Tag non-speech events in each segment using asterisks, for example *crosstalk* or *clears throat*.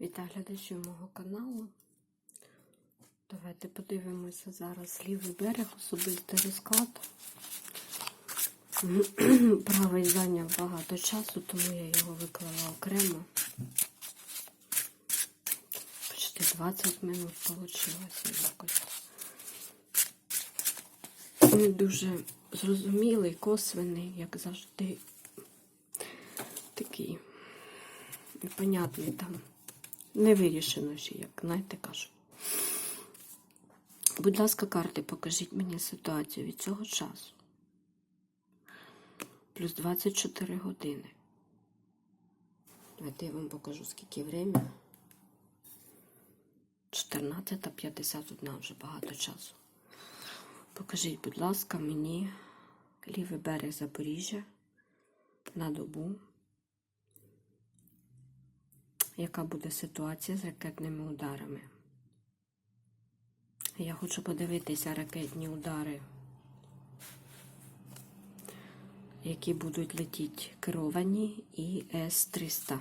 Вітаю глядачів мого каналу. Давайте подивимося зараз лівий берег, особистий розклад. *clears throat* Правий зайняв багато часу, тому я його виклала окремо. Почти 20 минут вийшло якось. Він дуже зрозумілий, косвений, як завжди. Такий непонятний там. Не вирішено ще, як знаєте, кажуть. Будь ласка, карти, покажіть мені ситуацію від цього часу. Плюс 24 години. Давайте я вам покажу, скільки время. 14.51 вже багато часу. Покажіть, будь ласка, мені лівий берег Запоріжжя на добу. Яка буде ситуація з ракетними ударами? Я хочу подивитися ракетні удари, які будуть летіти керовані і С-300.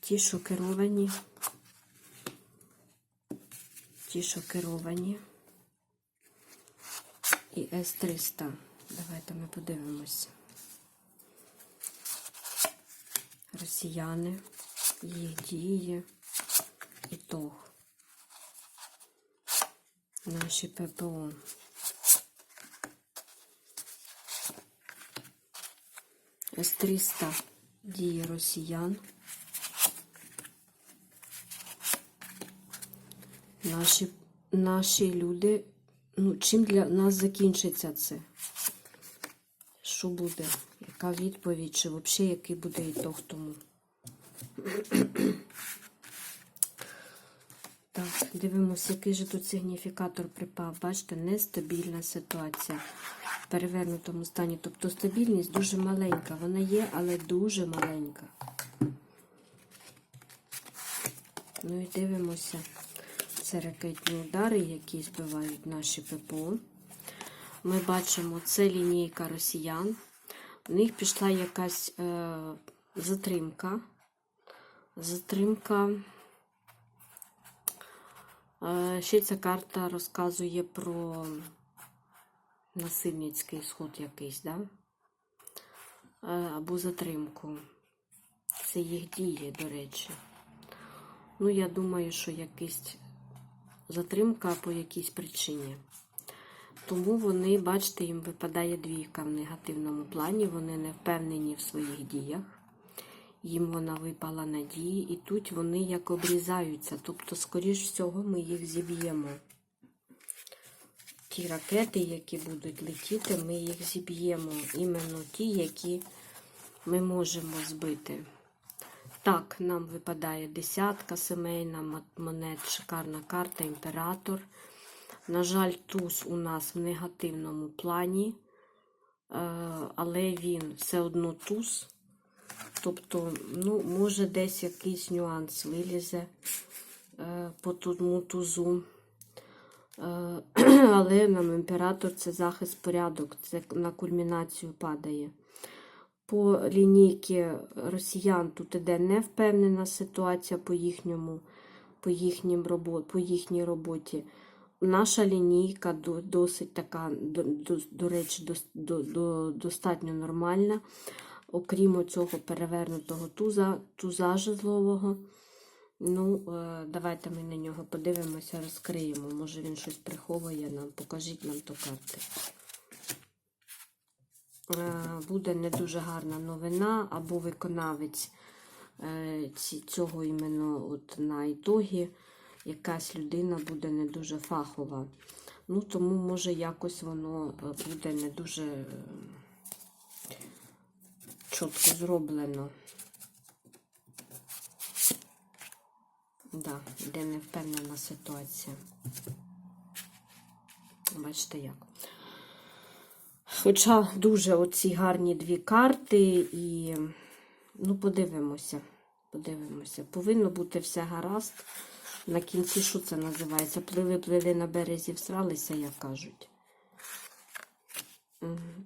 Ті, що керовані, ті, що керовані і С-300. Давайте ми подивимося. Росіяни, їх дії, ітог. Наші ППО. С-300 дії росіян. Наші, наші люди, ну, чим для нас закінчиться це? Що буде? Яка відповідь, чи взагалі який буде ітог тому? Так, дивимося, який же тут сигніфікатор припав. Бачите, нестабільна ситуація в перевернутому стані. Тобто стабільність дуже маленька. Вона є, але дуже маленька. Ну і дивимося. Це ракетні удари, які збивають наші ППО. Ми бачимо, це лінійка росіян. У них пішла якась е, затримка. Затримка. Е, ще ця карта розказує про насильницький сход якийсь, да? Е, або затримку. Це їх дії, до речі. Ну, я думаю, що якась затримка по якійсь причині. Тому вони, бачите, їм випадає двійка в негативному плані, вони не впевнені в своїх діях. Їм вона випала на дії, і тут вони як обрізаються. Тобто, скоріш всього, ми їх зіб'ємо. Ті ракети, які будуть летіти, ми їх зіб'ємо. Іменно ті, які ми можемо збити. Так, нам випадає десятка сімейна монет, шикарна карта, імператор. На жаль, туз у нас в негативному плані, е, але він все одно туз. Тобто, ну, може, десь якийсь нюанс вилізе е, по тому тузу. Е, *clears throat* але нам імператор це захист порядок, це на кульмінацію падає. По лінійки росіян тут іде невпевнена ситуація по їхньому, по, їхнім робот, по їхній роботі. Наша лінійка досить така, до, до, до речі, до, до, до, достатньо нормальна. Окрім цього перевернутого туза, туза жезлового. Ну, давайте ми на нього подивимося, розкриємо. Може він щось приховує нам. Покажіть нам то карти. Буде не дуже гарна новина, або виконавець е, цього іменно от на ітогі якась людина буде не дуже фахова. Ну, тому, може, якось воно буде не дуже чітко зроблено. Да, де не впевнена ситуація. Бачите як. Хоча дуже оці гарні дві карти, і, ну, подивимося, подивимося. Повинно бути все гаразд. На кінці, що це називається? Плили, плили на березі, всралися, як кажуть.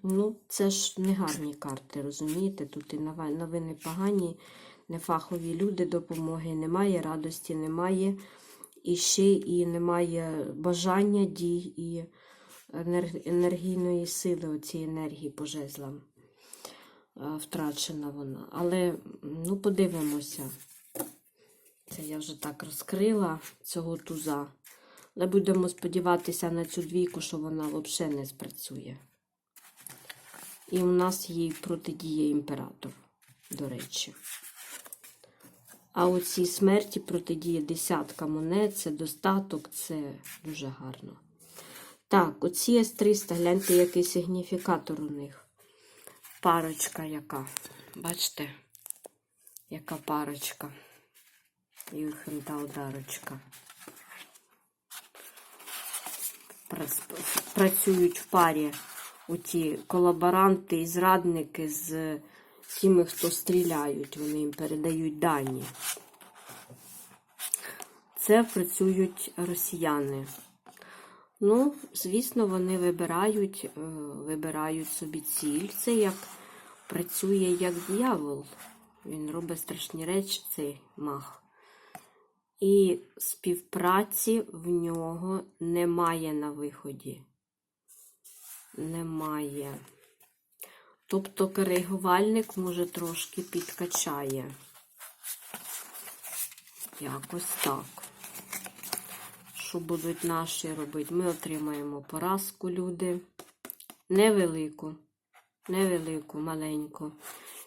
Ну, це ж не гарні карти, розумієте? Тут і новини погані, нефахові люди, допомоги немає, радості немає, і ще і немає бажання дій і енергійної сили, оцієї енергії по жезлам. Е, Втрачена вона. Але ну, подивимося. Це я вже так розкрила цього туза. Але будемо сподіватися на цю двійку, що вона взагалі не спрацює. І у нас їй протидіє імператор, до речі. А оцій смерті протидіє десятка монет, це достаток, це дуже гарно. Так, оці С-300, гляньте, який сигніфікатор у них. Парочка яка. Бачите, яка парочка. Юхента ударочка. Працюють в парі оті колаборанти і зрадники з тими, хто стріляють, вони їм передають дані. Це працюють росіяни. Ну, звісно, вони вибирають, е, вибирають собі ціль. Це як працює як диявол. Він робить страшні речі, цей мах. І співпраці в нього немає на виході. Немає. Тобто коригувальник може трошки підкачає. Якось так. Що будуть наші робити? Ми отримаємо поразку, люди. Невелику, невелику, маленьку.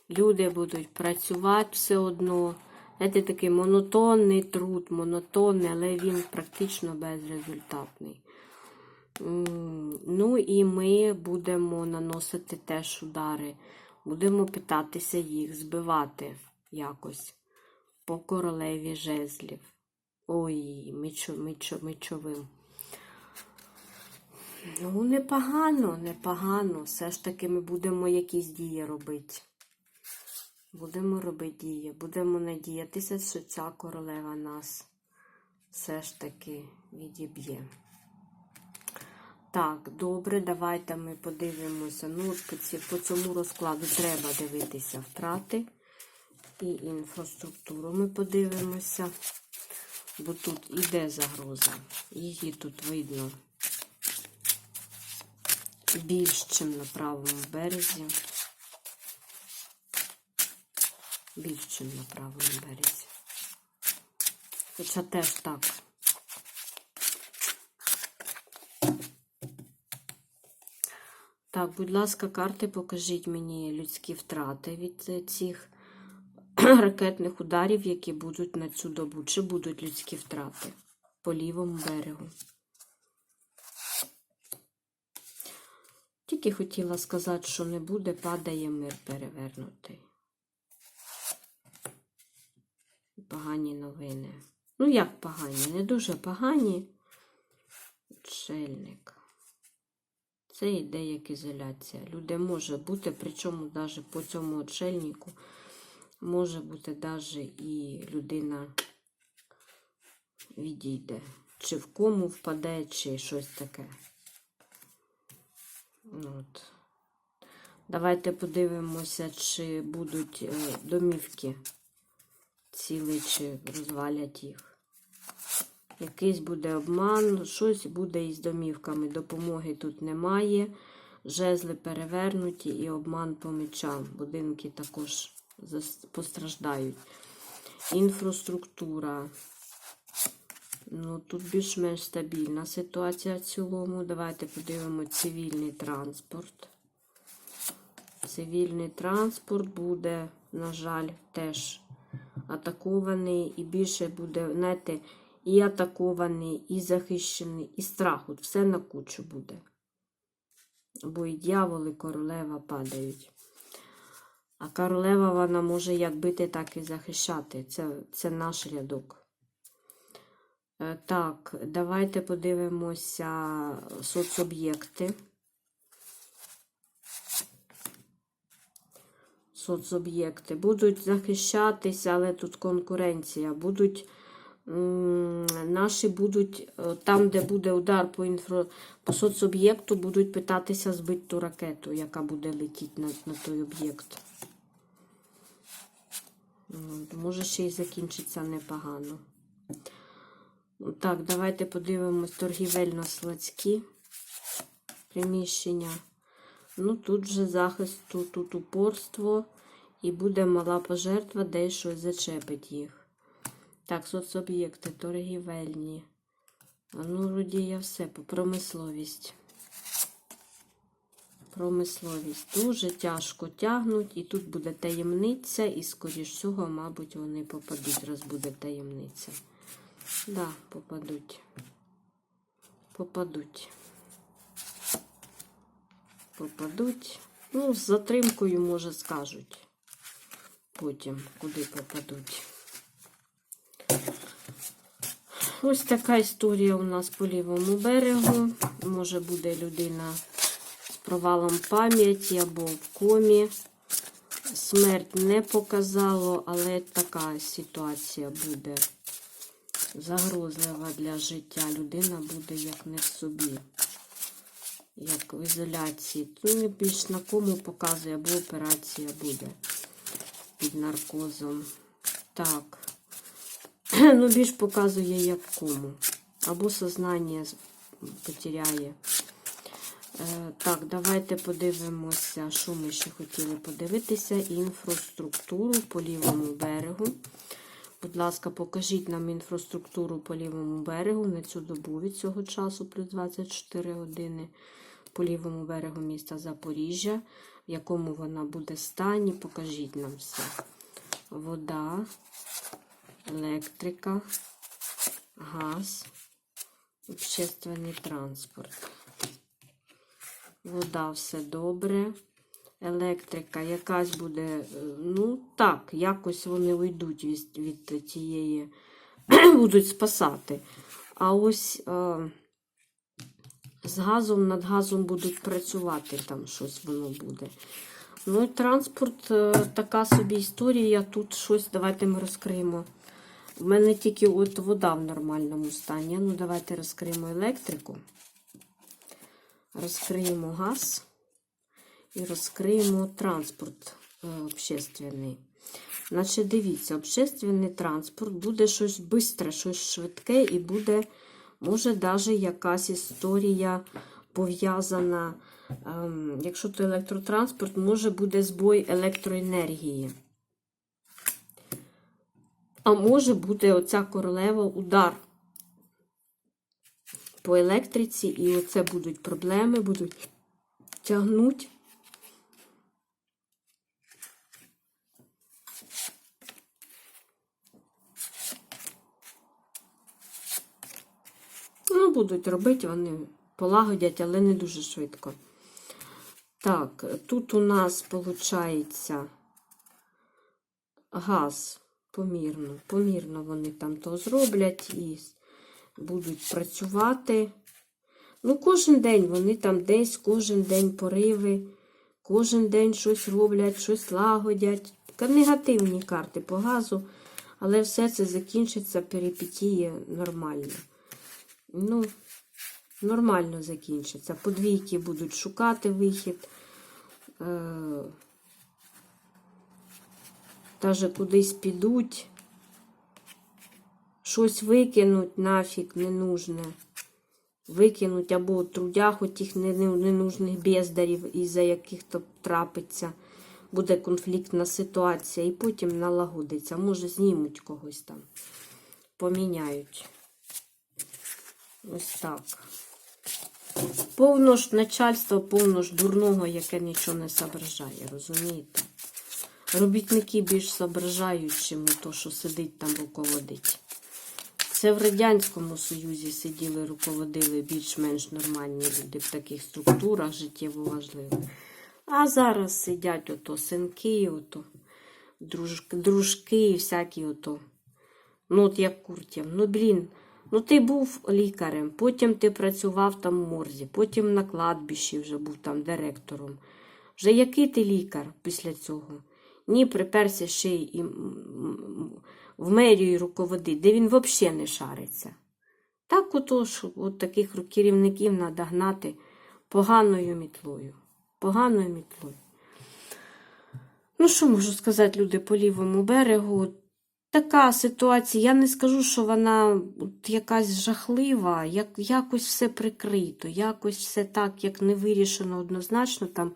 Люди будуть працювати все одно. Це такий монотонний труд, монотонний, але він практично безрезультатний. Ну і ми будемо наносити теж удари. Будемо питатися їх збивати якось по королеві жезлів. Ой, мечо, мечо, мечовим. Ну, непогано, непогано. Все ж таки ми будемо якісь дії робити. Будемо робити дії. Будемо надіятися, що ця королева нас все ж таки відіб'є. Так, добре, давайте ми подивимося. Ну, по, цьому розкладу треба дивитися втрати і інфраструктуру ми подивимося. Бо тут іде загроза. Її тут видно більш, ніж на правому березі. Більш, ніж на правому березі. Хоча теж так. Так, будь ласка, карти, покажіть мені людські втрати від е, цих *clears throat* ракетних ударів, які будуть на цю добу. Чи будуть людські втрати по лівому берегу? Тільки хотіла сказати, що не буде, падає мир перевернутий. Погані новини. Ну, як погані? Не дуже погані. Чельник. Це йде як ізоляція. Люди може бути, причому навіть по цьому отшельнику може бути навіть і людина відійде. Чи в кому впаде, чи щось таке. От. Давайте подивимося, чи будуть е, домівки цілі, чи розвалять їх. Якийсь буде обман, щось буде із домівками. Допомоги тут немає. Жезли перевернуті і обман по мечам. Будинки також постраждають. Інфраструктура. Ну, тут більш-менш стабільна ситуація в цілому. Давайте подивимо цивільний транспорт. Цивільний транспорт буде, на жаль, теж атакований і більше буде, знаєте, і атакований, і захищений, і страх. Все на кучу буде. Бо і дьявол, і королева падають. А королева вона може як бити, так і захищати. Це, це наш рядок. Е, Так, давайте подивимося соцоб'єкти. Соцоб'єкти будуть захищатися, але тут конкуренція. Будуть наші будуть е, там, де буде удар по інфра... по соцоб'єкту, будуть питатися збити ту ракету, яка буде летіти на, на той об'єкт. Може, ще й закінчиться непогано. Так, давайте подивимось торгівельно-складські приміщення. Ну, тут вже захист, тут, тут упорство, і буде мала пожертва, де щось зачепить їх. Так, соцоб'єкти, торгівельні. Ну, вроді я все по промисловість. Промисловість. Дуже тяжко тягнуть, і тут буде таємниця, і, скоріш всього, мабуть, вони попадуть, раз буде таємниця. Да, попадуть. Попадуть. Попадуть. Ну, з затримкою, може, скажуть. Потім, куди попадуть. Ось така історія у нас по лівому берегу. Може буде людина з провалом пам'яті або в комі. Смерть не показало, але така ситуація буде загрозлива для життя. Людина буде як не в собі, як в ізоляції. Ну, більш на кому показує, або операція буде під наркозом. Так. *clears throat* Ну, більш показує, як кому. Або сознання потеряє. Е, Так, давайте подивимося, що ми ще хотіли подивитися. Інфраструктуру по лівому берегу. Будь ласка, покажіть нам інфраструктуру по лівому берегу на цю добу від цього часу, плюс 24 години по лівому берегу міста Запоріжжя, в якому вона буде стані. Покажіть нам все. Вода, електрика, газ, общественний транспорт. Вода все добре. Електрика якась буде, е, ну так, якось вони уйдуть від, від тієї, *clears throat* будуть спасати. А ось е, з газом, над газом будуть працювати, там щось воно буде. Ну і транспорт, е, така собі історія. Тут щось, давайте ми розкриємо. У мене тільки от вода в нормальному стані. Ну, давайте розкриємо електрику. Розкриємо газ і розкриємо транспорт е, общественний. Значить, дивіться, общественний транспорт буде щось швидке, щось швидке, і буде, може, навіть якась історія пов'язана. ем, якщо то електротранспорт, може буде збой електроенергії. А може бути оця королева удар по електриці, і оце будуть проблеми, будуть тягнути. Ну, будуть робити, вони полагодять, але не дуже швидко. Так, тут у нас виходить газ помірно. Помірно вони там то зроблять і будуть працювати. Ну, кожен день вони там десь, кожен день пориви, кожен день щось роблять, щось лагодять. Негативні карти по газу, але все це закінчиться, перипетіє нормально. Ну, нормально закінчиться. Подвійки будуть шукати вихід. Е, Даже кудись підуть, щось викинуть нафіг ненужне. Викинуть або трудях отих не- не- ненужних бездарів, із-за яких то трапиться. Буде конфліктна ситуація, і потім налагодиться. Може, знімуть когось там, поміняють. Ось так. Повно ж начальство, повно ж дурного, яке нічого не соображає, розумієте? Робітники більш соображають, чим то, що сидить там руководить. Це в Радянському Союзі сиділи, руководили більш-менш нормальні люди в таких структурах життєво важливих. А зараз сидять ото синки, ото дружки, дружки і всякі ото. Ну, от як Куртєв. Ну, блін, ну ти був лікарем, потім ти працював там в морзі, потім на кладбищі вже був там директором. Вже який ти лікар після цього? Ні, приперся ще й в мерію руководить, де він взагалі не шариться. Так отож, от таких керівників треба гнати поганою мітлою. Поганою мітлою. Ну, що можу сказати, люди по лівому берегу? Така ситуація, я не скажу, що вона якась жахлива, як, якось все прикрито, якось все так, як не вирішено однозначно, там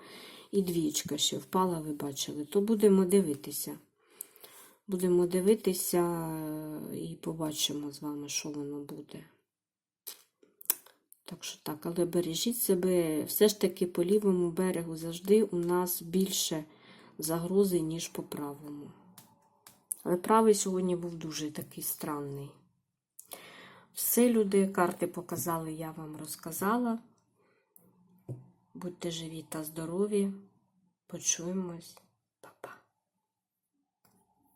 і двічка ще впала, ви бачили, то будемо дивитися. Будемо дивитися е, і побачимо з вами, що воно буде. Так що так, але бережіть себе, все ж таки по лівому берегу завжди у нас більше загрози, ніж по правому. Але правий сьогодні був дуже такий странний. Все, люди, карти показали, я вам розказала. Будьте живі та здорові. Почуємось. Па-па.